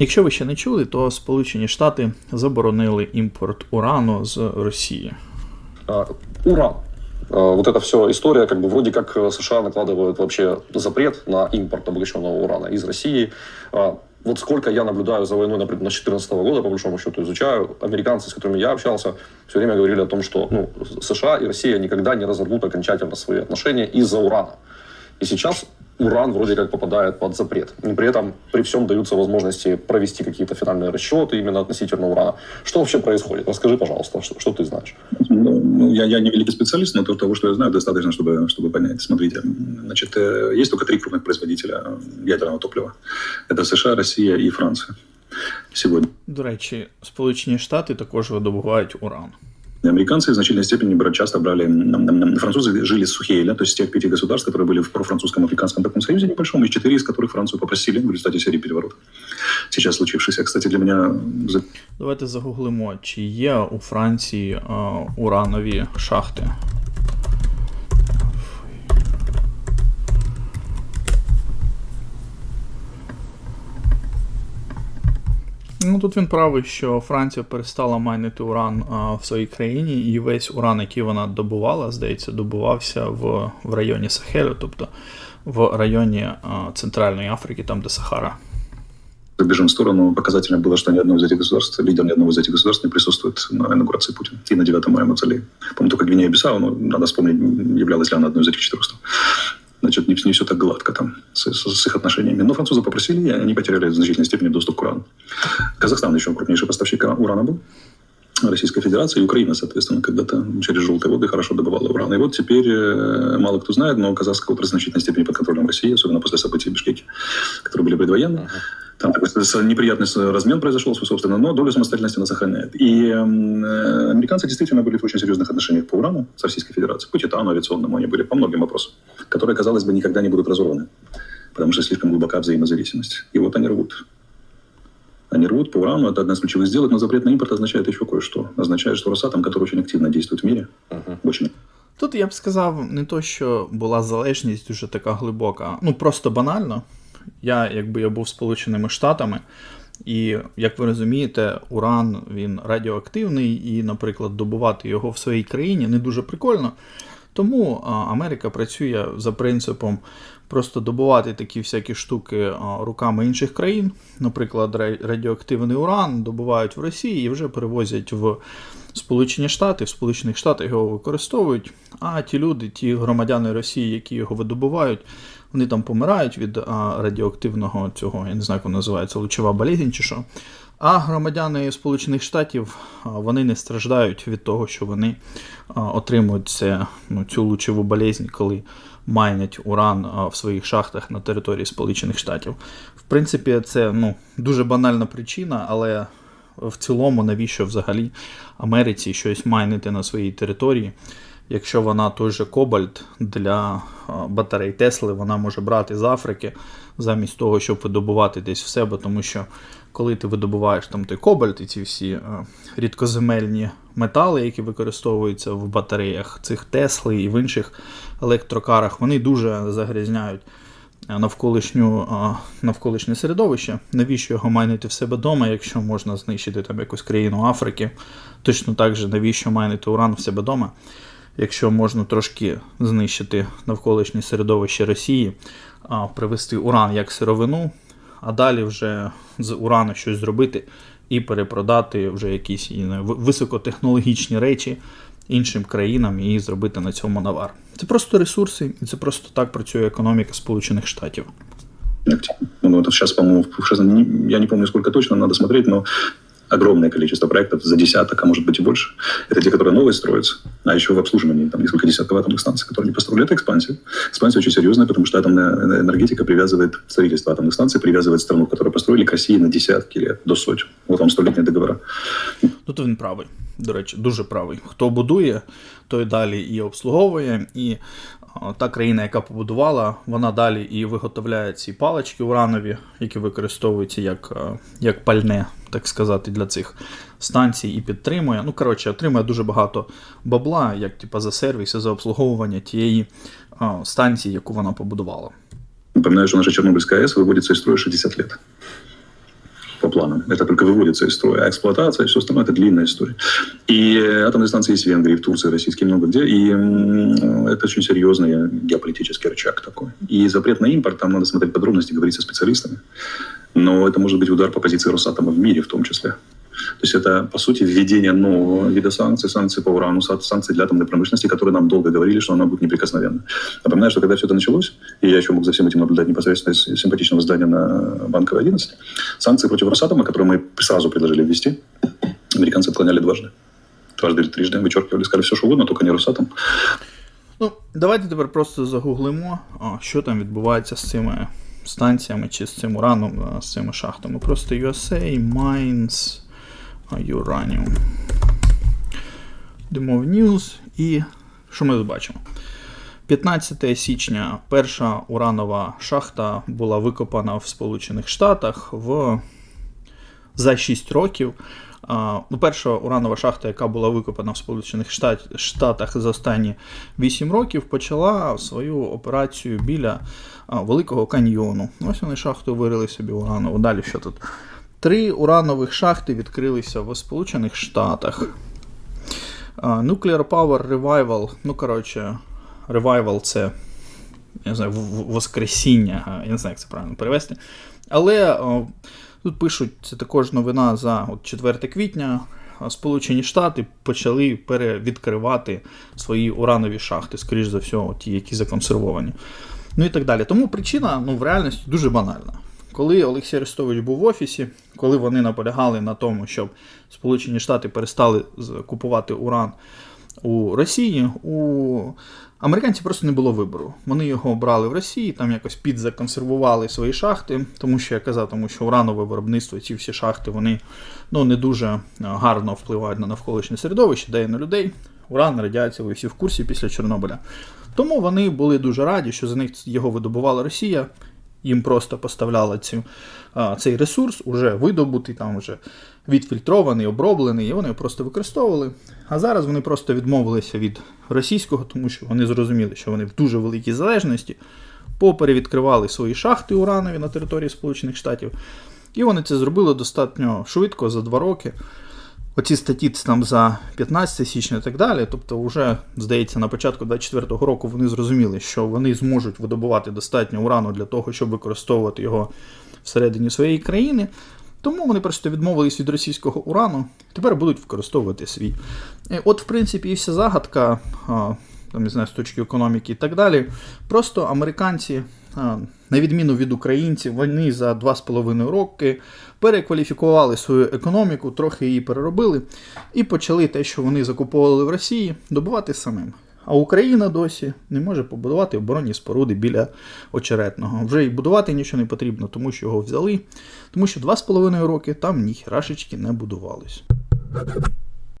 Якщо ви ще не чули, то Сполучені Штати заборонили імпорт урану з Росії. А, Уран. А, Вот эта все история, как бы вроде как э, США накладывают вообще запрет на импорт облегченного урана из России. А, Вот сколько я наблюдаю за войной, например, с 2014 года, по большому счету, изучаю, американцы, с которыми я общался, все время говорили о том, что ну, США и Россия никогда не разорвут окончательно свои отношения из-за урана. И сейчас уран вроде как попадает под запрет. И при этом при всем даются возможности провести какие-то финальные расчеты именно относительно урана. Что вообще происходит? Расскажи, пожалуйста, что, что ты знаешь. Ну, ну, я, я не великий специалист, но то, того, что я знаю, достаточно, чтобы, чтобы понять. Смотрите, значит, э, есть только три крупных производителя ядерного топлива. Это США, Россия и Франция. Сегодня. До речі, Сполучені Штати також видобувають уран. Американцы в значительной степени бра- часто брали... м, м, м, Французы жили с Сухейля, то есть с тех пяти государств, которые были в профранцузском африканском таком союзе небольшом, из четыре из которых Францию попросили в результате серии переворотов. Сейчас случившийся. Кстати, для меня за- Давайте загуглимо, чи є у Франції е, уранові шахти. тут він правий, що Франція перестала майнити уран а, в своїй країні, і весь уран, який вона добувала, здається, добувався в, в районі Сахелю, тобто в районі а, Центральної Африки, там де Сахара. забежим в сторону, показательно было, что ни одно из этих государств, лидер ни одного из этих государств не присутствует на инаугурации Путина. И на 9 мая мавзолее. По-моему, только Гвинея-Бисау, но надо вспомнить, являлась ли она одной из этих четырех стран. Значит, не, не все так гладко там с, с- с их отношениями. Но французы попросили, и они потеряли в значительной степени доступ к урану. Казахстан еще крупнейший поставщик урана был. Российской Федерации и Украина, соответственно, когда-то через желтые воды хорошо добывала уран. И вот теперь, э, мало кто знает, но казахская область в значительной степени под контролем России, особенно после событий в Бишкеке, которые были предвоенные. Там такой с- с- неприятный с- размен произошел, свой собственно, но долю самостоятельности она сохраняет. И м, э, американцы действительно были в очень серьезных отношениях по урану с Российской Федерацией. По титану авиационному они были, по многим вопросам, которые, казалось бы, никогда не будут разорваны, потому что слишком глубока взаимозависимость. И вот они рвут. Они рвут по урану, это одна из ключевых сделок, но запрет на импорт означает еще кое-что. Означает, что Росатом, который очень активно действует в мире, очень Тут я б сказав, не то, що була залежність дуже така глибока, ну просто банально. Я, якби я був Сполученими Штатами, і як ви розумієте, уран він радіоактивний, і, наприклад, добувати його в своїй країні не дуже прикольно. Тому Америка працює за принципом просто добувати такі всякі штуки руками інших країн. Наприклад, радіоактивний уран добувають в Росії і вже перевозять в Сполучені Штати. В Сполучених Штатах його використовують. А ті люди, ті громадяни Росії, які його видобувають, вони там помирають від радіоактивного цього, я не знаю, як називається, лучова болезнь чи що. А громадяни Сполучених Штатів вони не страждають від того, що вони отримують це, ну, цю лучову болезнь, коли майнять уран в своїх шахтах на території Сполучених Штатів. В принципі, це ну, дуже банальна причина, але в цілому, навіщо взагалі Америці щось майнити на своїй території, якщо вона той же кобальт для батарей Тесли вона може брати з Африки, замість того, щоб видобувати десь в себе, тому що коли ти видобуваєш там той кобальт і ці всі рідкоземельні метали, які використовуються в батареях цих Тесли і в інших електрокарах, вони дуже загрязняють е, навколишню, навколишнє середовище. Навіщо його майнити в себе вдома, якщо можна знищити там якусь країну Африки? Точно так же, навіщо майнити уран в себе вдома, якщо можна трошки знищити навколишнє середовище Росії, привести уран як сировину, а далі вже з урану щось зробити і перепродати вже якісь високотехнологічні речі іншим країнам і зробити на цьому навар. Це просто ресурси, і це просто так працює економіка Сполучених Штатів. Ну, это по-моему, в- сейчас я не помню, сколько точно, надо смотреть, но огромное количество проектов, за десяток, а может быть и больше. Это те, которые новые строятся, а еще в обслуживании там несколько десятков атомных станций, которые не построили. Это экспансия. Экспансия очень серьезная, потому что атомная энергетика привязывает, строительство атомных станций привязывает страну, которую построили к России на десятки лет, до сотен. Вот вам столетние договора. Тут він правий. До речі, дуже правий. Хто будує, той далі і обслуговує. І а, та країна, яка побудувала, вона далі і виготовляє ці палички уранові, які використовуються як, а, як пальне, так сказати, для цих станцій, і підтримує. Ну, коротше, отримує дуже багато бабла, як типа за сервіс і за обслуговування тієї а, станції, яку вона побудувала. Напоминаю, что наша Чернобыльская АЭС выводится из строя 60 лет. По планам. Это только выводится из строя. А эксплуатация и все остальное – это длинная история. И атомные станции есть в Венгрии, в Турции, российские, много где. И м, это очень серьезный геополитический рычаг такой. И запрет на импорт, там надо смотреть подробности, говорить со специалистами. Но это может быть удар по позиции Росатома в мире в том числе. То есть это, по сути, введение нового вида санкций, санкций по урану, сан- санкций для атомной промышленности, которые нам долго говорили, что она будет неприкосновенна. Напоминаю, что когда все это началось, и я еще мог за всем этим наблюдать непосредственно из симпатичного здания на Банковой 11, санкции против Росатома, которые мы сразу предложили ввести, американцы отклоняли дважды. Дважды или трижды вычеркивали, сказали все, что угодно, только не Росатом. Ну, давайте тепер просто загуглимо, а, що там відбувається з цими станціями чи з цим ураном, а, з цими шахтами. Просто USA Mines а, Uranium. Йдемо News і що ми тут бачимо? 15 січня перша уранова шахта була викопана в Сполучених Штатах в за 6 років. Ну, перша уранова шахта, яка була викопана в Сполучених Штатах за останні 8 років, почала свою операцію біля Великого каньйону. Ось вони шахту вирили собі уранову. Далі що тут? Три уранових шахти відкрилися в Сполучених Штатах. Nuclear Power Revival, ну, коротше, Revival це я не знаю, воскресіння, я не знаю, як це правильно перевести. Але тут пишуть, це також новина за от 4 квітня. Сполучені Штати почали перевідкривати свої уранові шахти, скоріш за все, ті, які законсервовані. Ну і так далі. Тому причина ну, в реальності дуже банальна. Коли Олексій Арестович був в офісі, коли вони наполягали на тому, щоб Сполучені Штати перестали купувати уран у Росії, у американців просто не було вибору. Вони його брали в Росії, там якось підзаконсервували свої шахти, тому що я казав, тому що уранове виробництво, ці всі шахти, вони ну, не дуже е, гарно впливають на навколишнє середовище, де і на людей. Уран, радіація, ви всі в курсі після Чорнобиля. Тому вони були дуже раді, що за них його видобувала Росія. Їм просто поставляла цю, цей ресурс, уже видобутий, там вже відфільтрований, оброблений, і вони його просто використовували. А зараз вони просто відмовилися від російського, тому що вони зрозуміли, що вони в дуже великій залежності, поперевідкривали свої шахти уранові на території Сполучених Штатів. І вони це зробили достатньо швидко, за два роки. Оці статті там за 15 січня і так далі. Тобто, вже, здається, на початку 24-го року вони зрозуміли, що вони зможуть видобувати достатньо урану для того, щоб використовувати його всередині своєї країни. Тому вони просто відмовились від російського урану, тепер будуть використовувати свій. Е, От, в принципі, і вся загадка, там, не знаю, з точки економіки і так далі. Просто американці, на відміну від українців, вони за 2,5 роки перекваліфікували свою економіку, трохи її переробили і почали те, що вони закуповували в Росії, добувати самим. А Україна досі не може побудувати оборонні споруди біля очеретного. Вже і будувати нічого не потрібно, тому що його взяли, тому що 2,5 роки там ніхерашечки не будувалось.